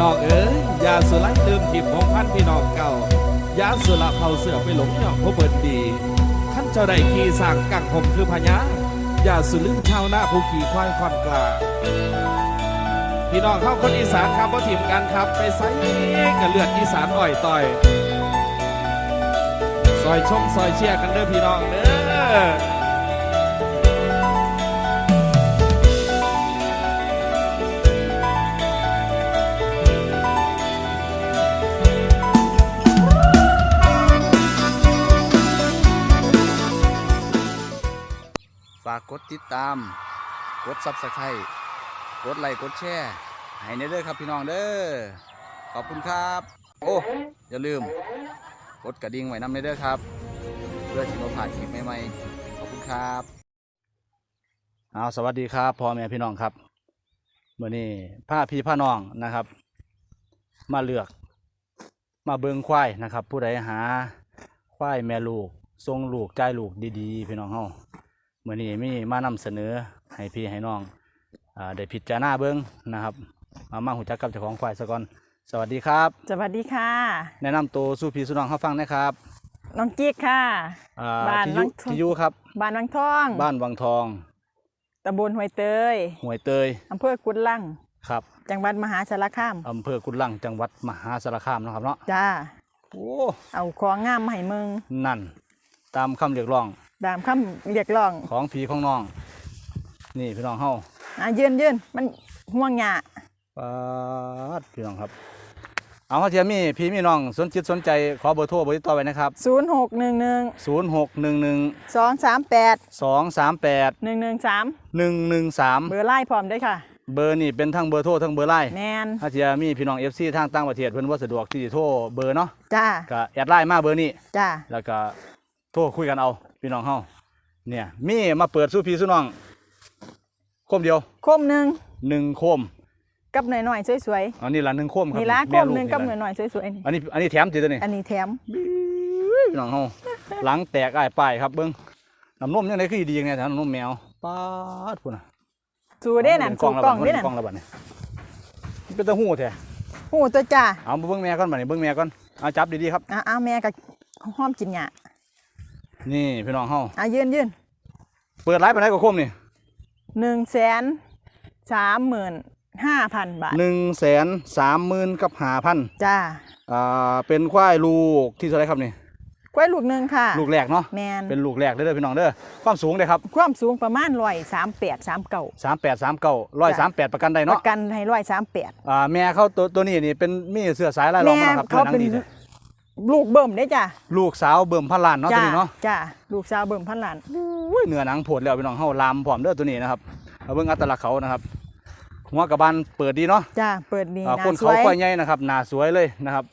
น้องเอ๋ยยาสุไลลืมทิพของพันพี่น้องเก่ายาสุละเผาเสือไปหลงยองผู้เบิดดีท่านเจ้าได้ขี่สร้างกังผมคือพญายาสุลืมชาวนาผู้ขี่ควายคอนกลาพี่น้องเข้าคนอีสานครับพ่ทีมกันครับ ไปไซกับเลือดอีสานอ่อยต่อยซอยชมซอยเชียร์กันเด้อพี่น้องเด้อากกดติดตาม กดซับสไครต์กดไลค์กดแชร์ให้ในเด้อครับพี่น้องเด้อขอบคุณครับ โอ้อย่าลืม กดกระดิ่งไว้นำในเด้อครับ เพื่อที่เราผ่านคลิปใหม่ๆขอบคุณครับเอาสวัสดีครับพ่อแม่พี่น้องครับเมื่อนี้ผ้าพี่ผ้าน้องนะครับ มาเลือก มาเบิงควายนะครับ ผู้ใดหาควายแม่ลูกทรงลูกใจลูกดีๆ พี่น้องเฮา เมื่อนี้มีมานำเสนอให้พี่ให้น้องอาได้พิจารณาเบิ้งนะครับ มามาหูจักกับเจ้าของควายสะก่อน สวัสดีครับ สวัสดีค่ะ แนะนำตัวสู่พี่สู่น้องเขาฟังนะครับน้องกิ๊กค่ะอ่าบ้านที่อวัยุงทองที่อยุครับ บ้านวังทอง บ้านวังทองตำบลห้วยเตยห้วยเตยอำเภอกุดลังครับ จังหวัดมหาสารคามอำเภอกุดลังจังหวัดมหาสารคามเนาะครับเนาะจ้าโอ้เอาของงามมาให้มึงนั่น ตามคำเรียกร้อง ดามคำเรียกร้องของพี่ของน้อง นี่พี่น้องเฮาอะยืนยืนมันห่วงหยาปาดพี่น้องครับ เอาเขาเทียมมีพี่มีน้องสนจิตสนใจขอเบอร์โทรเบอร์ติดต่อไว้นะครับศูนย์หกหนึ่งหนึ่ง0611 สองสามแปด238 หนึ่งหนึ่งสามหนึ่งหนึ่งสามเบอร์ไล่พร้อมด้วยค่ะ เบอร์นี่เป็นทั้งเบอร์โทรทั้งเบอร์ไลน์แมนถ้าจะมีพี่น้องเอฟซีทางต่างประเทศเพิ่นว่าสะดวกที่จะโทรเบอร์เนาะจ้าก็แอดไลน์มาเบอร์นี้จ้าแล้วก็โทรคุยกันเอา พี่น้องเฮาเนี่ยมีมาเปิดสู้พี่สู้น้องโคมเดียวโคมหนึ่งหนึ่งโคมกับหน่อยหน่อยๆสวยอันนี้ละหนึ่งโคมคๆรับนี่ละโคแม่มลูหนึ่งกับหน่อยล่ะหน่อยๆสวยๆนี่อันนี้อันนี้แถมติดตัวนี่อันนี้แถมพี่น้องเฮาหลังแตกอ้ายป้ายครับเบิ่งน้ำนมยังไงคือดีอย่างไงแถมน้ำนมแมวป๊าดพุ่นน่ะสูได้นั่นสูกล่องได้นั่นกล้องระบาดนี่เป็นตะหู้แท้หูตัวจ้าเอามาเบิ้งแม่ก่อนมานี่เบิ้งแม่ก่อนเอาจับดีๆครับอะเอาแม่กับห้อมกินหยา นี่พี่น้องเฮาอะยืนยืนเปิดไลฟ์ไปไหนก็คมนี่หนึ่งแสนสามหมื่นห้าพันบาทหนึ่งแสนสามหมื่นกับห้าพันจ้าอ่าเป็นควายลูกที่เท่าไหรครับนี่กล้วยลูกหนึ่งค่ะ ลูกแรกเนาะแมนเป็นลูกแรกเด้อพี่น้องเด้อความสูงเลยครับความสูงประมาณร้อยสามแปดสามเก่าสามแปดสามเก้าร้อยสามแปดประกันได้ปเนาะระกันให้ร้อยสามแปดอ่าแม่เขาตัวตัวนี้นี่เป็นมีเสื้อสายลายรองแม่มาครับเขาหนัเป็นงดีแท้ ลูกเบิ่มได้จ้ะลูกสาวเบิ่มพันล้านเนาะตัวจ้านี้เนาะจ้าลูกสาวเบิ่มพันล้านอุ้ยเนื้อหนังโผดแล้วพี่น้องเฮาลามพร้อมเด้อตัวนี้นะครับเอาเบิ่งอัตลักษณ์เขานะครับหัวกระบาลเปิดดีเนาะจ้าเปิดดีอ่าหนาคนสเขาวยควายใหญ่นะครับหน้าสวยเลยนะครับ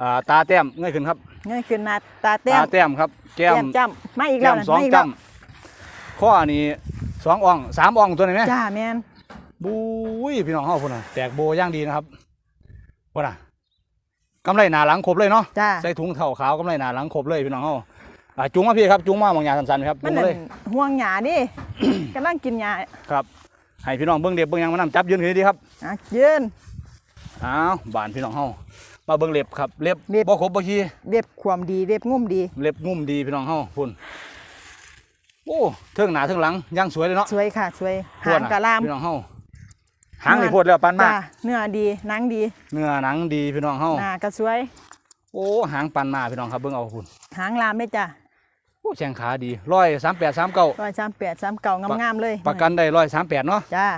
อ่าตาแต้มง่ายขึ้นครับเงยขึ้นหน้าตาเต้มตาแต้มครับแก้มแก้มจ้ำมาอีกแล้แก้วมนะสองมาอีกแล้วจ้ำข้อนี้สองอ่องสามอ่องตัวนี้ไหมจ้าแมนบุ้ยพี่น้องเฮาพุ่นน่ะแตกโบย่างดีนะครับพุ่นน่ะ กำไรหนาหลังครบเลยเนาะจ้า ใส่ถุงเท้าขาวกำไรหนาหลังครบเลยพี่น้องเฮาอ่าจุงมาพี่ครับจุงมาบางอย่างสั้นๆครับมัจุนงนั่มานเลยห่วงหยาดิ กำลังกินหยาครับให้พี่น้องเบิ่งเด็บเบิ่งหยังมานำจับยืนขึ้นดีครับอะยืน อ้าวบานพี่น้องเฮามาเบิ่งเล็บครับเล็บเล็บ บ่ครบบ่ขี้ เรียบความดีเรียบงุ่มดี เล็บงุ่มดีพี่น้องเฮาพุ่นโอ้เทิงหน้าเทิงหลังย่างสวยเลยเนาะสวยค่ะ สวยพวหางน่กะลาม พี่น้องเฮา หางนี่โพดแล้วปานมากจ้าเนื้อดีหนังดีเนื้อหนังดีพี่น้องเฮาหน้าก็สวย โอ้หางปันมาพี่น้องครับเบิ่งเอาพุ่นหางลามได้จ้ะโอ้แข้งขาดีร้อยสามแปดสามเก้าร้อยสามแปดสามเก่างามๆเลยประกันได้ร้อยสามแปดเนาะจ้า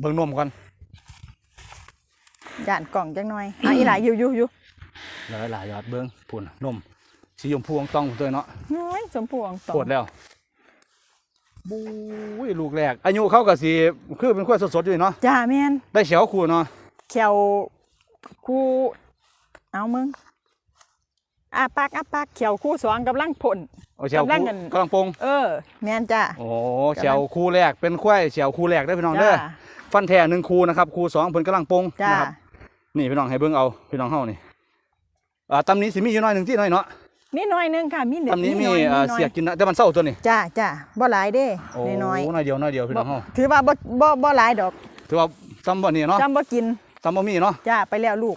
เบิ่งนมก่อนย่านกล่องจังหน่อยอะอีหลายอยู่อยู่อยู่หลายหลายๆยอดเบิ่งพุ่นนมสีชมพูของต้องตัวเนาะน้อยสมพวงต่อปวดแล้ว บู้ยลูกแรก อายุเขาก็สิคือเป็นขั้วสดๆอยู่เนาะจ้าแม่นได้เฉียวคู่เนาะแขวคู่เอามึงอะปากอะปากแขวคู่สองกำลังพ่นเอาเฉียวกำลังคู่กันกำลังปงเออ แม่นจ้าโอ้เฉียวคู่แรกเป็นควายเฉียวคู่แรกได้อพี่น้องเด้อจ้าฟันแท้หนึ่งคู่นะครับคู่สองเพิ่นกำลังปงจ้านะครับนี่พี่น้องให้เบิ่งเอาพี่น้องเฮานี่อ่าตำนี้สิมีอยู่น้อยหนึ่งที่น้อยเนาะ มีน้อยหนึงค่ะมีเด็กตำนี้มีน้อยเอ่อน้อยเสียกินนะแต่มันเศร้าตัวนี้จ้าจ้าบ่หลายเด้โอ้น้อยน้อยเดียวน้อยเดียวพี่ๆบ่น้องเฮาถือว่าบ่บ่บ่หลายดอกถือว่าตำบ่นี่เนาะจำบ่กินตำบะมี่เนาะจ้าไปแล้วลูก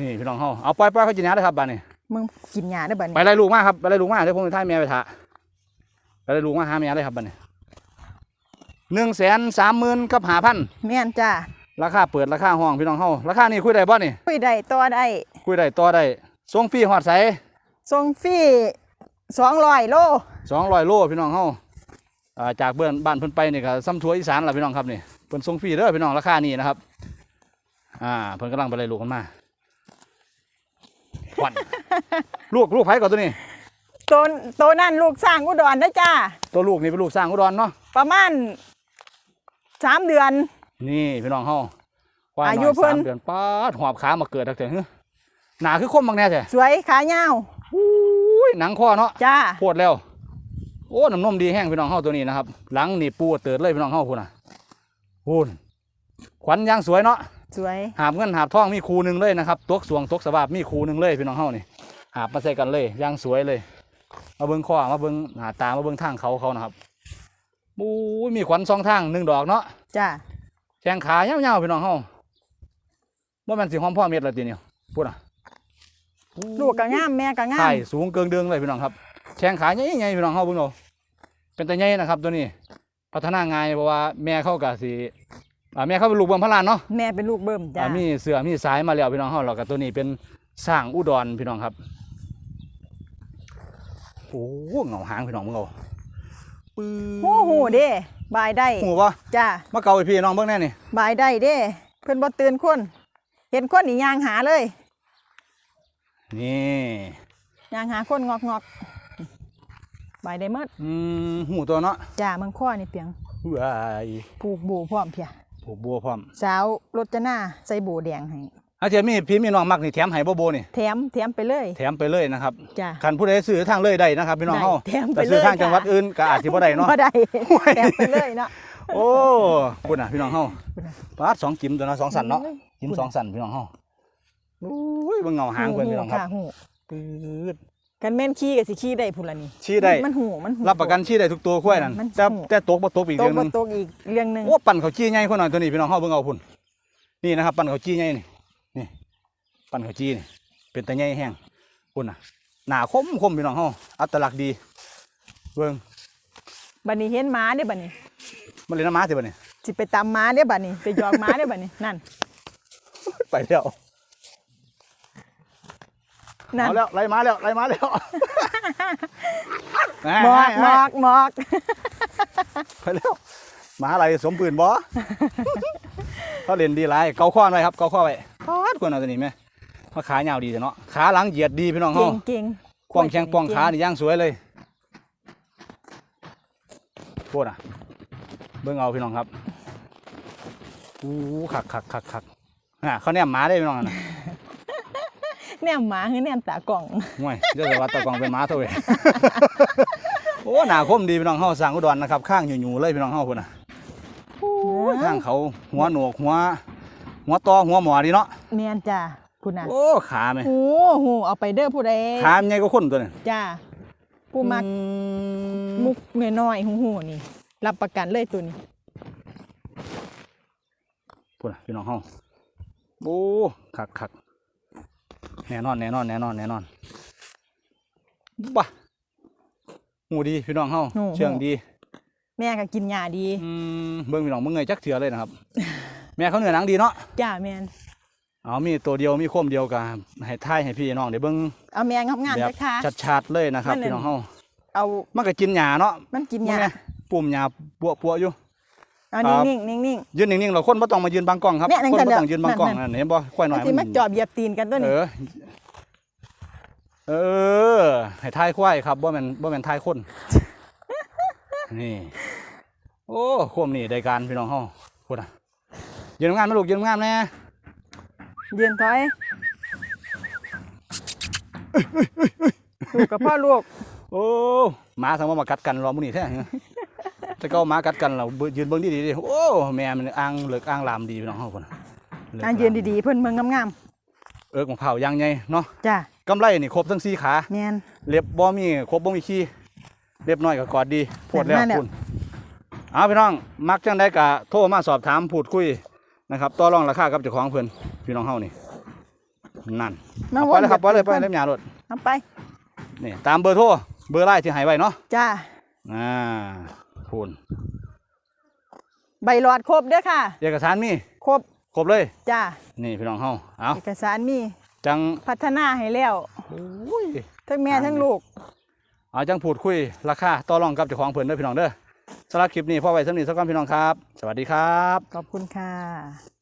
นี่พี่น้องเฮาเอาปล่อยปล่อยเขากินยาได้อครับบ้านนี้มึงกินยาได้อบัดไปนี้ไล่ลูกมาครับไปไล่ลูกมาเดี๋ยวผมจะท่ายแม่ไปถาไปไล่ลูกมาหาแม่เลยครับบ้านนี้หนึ่งแสนสามหมื่นกับหาพันแม่นจ้าราคาเปิดราคาห้องพี่น้องเฮาราคานี่คุยได้บ่นี่ คุยได้ต่อได้คุยได้ต่อได้ส่งฟรีฮอดใส ส่งฟรีสองร้อยโลสองร้อยโลพี่น้องเฮาอ่าจากเบื้อนบ้านเพิ่นไปนี่ก็ซ้ำทัวอีสานล่ะพี่น้องครับนี่เพิ่นส่งฟรีเด้อพี่น้องราคานี่นะครับ อ่าเพิ่นกำลังไปไล่ลูกกันมาวันลูกลูกไผก่อนตัวนี้ตัวตัวนั่นลูกสร้างอุดรนะจ้าตัวลูกนี่เป็นลูกสร้างอุดรเนาะประมาณสามเดือน นี่พี่น้องเฮาควายอาน้ยุอยเพิ่สานมเดือนป้าดหอบขามาเกิดทักแต่เฮ้ยหนาคือคมบางแน่แท้สวยขายาวอุ้ ยหนังคอเนาะจ้าปวดแล้ว โอ้น้ำนมดีแห้งพี่น้องเฮาตัวนี้นะครับ หลังนี่ปูเติดเลยพี่น้องเฮาพูดน่ะพูนขวัญยางสวยเนาะสวยหาบเงินหาบทองมีคูหนึ่งเลยนะครับตกสวงตกสบาบมีคูหนึ่งเลยพี่น้องเฮานี่หาบมาใส่กันเลยยางสวยเลย มาเบิ้งข้อมาเบิ้งหน้าตามาเบิ้งทางเขาเขานะครับบู้ยมีขวัญสองทางหนึ่งดอกเนาะจ้าแข้งขาเหี่ยวๆพี่น้องเฮาว่ามันสิหอมพ่อเม็ดละทีเนี่ยพูดอะ ลูกก็งามแม่ก็งาไข่มสูงเกิงเดืองเลยพี่น้องครับแข้งขาใหญ่ๆพี่น้องเฮาเบิ่งเอาเป็นตาใหญ่นะครับ ตัวนี้ พัฒนาง่ายเพราะว่าแม่เขาก็สิอ่าแม่เขาเป็นลูกเบิ่มพระลานเนาะแม่เป็นลูกเบิ่มจ้าอ่ามีเสือมีสายมาแล้วพี่น้องเฮาแล้วก็ตัวนี้เป็นสร้างอุดรพี่น้องครับโอ้โหเหงาหางพี่น้องมึงเอาปื้หูหูเด้บายได้หูวะจ้ามาเกาให้พี่น้องเบิ่งแน่นี่บายได้เด้ เพิ่นบ่ตื่นคน เห็นคนนี่ยางหาเลย นี่ยางหาคนงอกงอกบายได้หมดอืมหูตัวเนาะจ้าเมืองข้อนี่เปียงว้ายผูกบูพร้อมเพียผูกบัวพร้อมสาวรจนาใส่บูแดงให้อาเทียมีพี่มีน้องมักนี่แถมให้บ่โบนี่แถมแถมไปเลย แถมไปเลยนะครับจ้าคันผู้ใดซื้อทางเลยได้นะครับพี่น้องเฮาได้แถมไปแต่ซื้อเลยทางจังหวัดค่ะอื่นก็อาจสิบ่ได้เนาะบ่ได้แถมไปเลยเนาะโอ้คุณน่ะพี่น้องเฮาคุณน่ะปาดสองจิ้มตัวเนาะสองสันเนาะโอ้ยจิ้มสองสันพี่น้องเฮาโอ้ยเบิ่งเงาหางเพิ่นพี่น้องครับหูปืดกันแม่นขี้ก็สิขี้ได้พุ่นละนี่ชี้ได้มันหูมันหูรับประกันชี้ได้ทุกตัวควายนั่นมันแต่หูแต่ตกบ่ตกอีกตเรื่กองหบ่นึงตกอีกเรื่องหนึงโอ้ปั่นเขาจี้ใหญ่คนหน่อยตัวนี้พี่น้องเฮาเบิ่งเอาพุ่นนี่นะครับ ปั่นเขาจี้ใหญ่นี่นี่ ปั่นเขาจี้นี่เป็นตาใหญ่แห้งพุ่นน่ะหน้าคมคมพี่น้องเฮาอัตลักษณ์ดีเบิ่งบัดนี้เห็นหมาเด้บัดนี้มันเลยน้ำม้าสิบัดนี้สิไปตามหมาเด้บัดนี้ไปหยอกหมาเด้บัดนี้นั่น ไปแล้ว นั่น เอาแล้วไล่มาแล้วไล่มาแล้วหมอกหมอกหมอก ไปแล้วหมาอะไรสมปืนบ่ เขาเล่นดีไรเกาข้อไว้ครับเกาข้อไว้พอดควรเอาตัวนี้ไหมมาขายาวดีแต่เนาะขาหลังเหยียดดีพี่น้องเก่เฮางเก่งป้องแข้งป้องขานี่ย่างสวยเลยโคตรอะ เบิ่งเอาพี่น้องครับอู้ขักขักขักขักอะเขาแนมหมาได้พี่น้องนั่นน่ะ แนมหมาคือแนมตากล่องห่วยเดี๋ยวจะว่าตะกองเป็นหม้าเท่าไหร่โอ้หนาคมดีพี่น้องเฮาสร้างอุดรนะครับ ข้างอยู่ๆเลยพี่น้องเฮาพุ่นน่ะข้างเขาหัวหนวกหัว หัวตอหัวหมอดีเนาะเมียนจ้าพุ่นน่ะโอ้ขาไหมหูหูเอาไปเด้อผู้ใดขาใหญ่กว่าคนตัวนี้จ้าผู้มักมุกเน้อยหูหูนี่ รับประกันเลยตัวนี้พุ่นน่ะพี่น้องเฮาโอ้คักคัก แน่นอนแน่นอนแน่นอนแน่นอนบ้าหูดีพี่น้องเฮาหูเชื่องดี แม่ก็กินยาดีอืมเบิ่งพี่น้องเบิ่งเงยจักเถื่อเลยนะครับ แม่เขาเนื้อหนังดีเนาะจ้าแม่นเอามีตัวเดียวมีโคมเดียวกันให้ท่ายให้พี่น้องเดี๋ยวเบิ่งเอาแม่งามๆแบจับกค่ะชัดๆเลยนะครับมันนั่นพี่น้องเฮาเอามันก็กินหญ้าเนาะมันกินมึงยาเนี่ยปุ่มหญ้าปัวปัวๆอยู่เอาครับนิ่งๆนิ่งยืนนิ่งๆเราคนบ่ต้องมายืนบังกล้องครับเนี่ยนั่นคนกันบ่ต้องเด้อยืนบังกล้องนั่นนั่นเห็นบ่ควายๆหน่มัอนยสิมัมานจอบเหยียบตีนกันตัวเอนี้อเออให้ทายควายครับบ่แม่นบ่แม่นทายคนนี่ โอ้โคมนี่ได้การพี่น้องเฮาพูดอะยืนงานมาลูกยืนงานแน่ยืนถอยลูกกับพ่อลูกโอ้หมาสังว่ามากัดกันรอมื้อนี้แท้ แต่ก็หมากัดกันเราเบิ่งยืนเบิ่งดีๆดิโอ้แม่มันอ่างเหลือกอ่างลามดีพี่น้องเฮาพุ่นน่ะเหลือกอะยืนดีๆเพิ่นเมืองงามเอิกของเผาอยางใหญ่เนาะๆจ้ากำไรนี่ครบทั้งสี่ขาแม่นเล็บบ่มีครบบ่มีขี้เล็บน้อยก็กอดดีโพดแล้วนั่นแหละคุณเอาพี่น้องมักจังได้กะโทรมาสอบถามพูดคุยนะครับต่อรองราคากับเจ้าของเพิ่นพี่น้องเฮานี่นั่นมาเอาวไปนเลยครับไปเลยไปแบบเล่มหยารถเอาไปนี่ตามเบอร์โทรเบอร์ไลน์ที่ให้ไว้เนาะจ้าอ่า พูนใบหลอดครบเด้อค่ะ เอกสารมีครบครบเลย จ้านี่พี่น้องเฮาเอาเอกสารมีจังพัฒนาให้แล้วโอ้ยทั้งแม่ทั้งลูกเอาจังพูดคุยราคาต่อรองกับเจ้าของเพิ่นเด้อพี่น้องเด้อสำหรับคลิปนี้พ่อไว้สำนีสักก่อนพี่น้องครับ สวัสดีครับ ขอบคุณค่ะ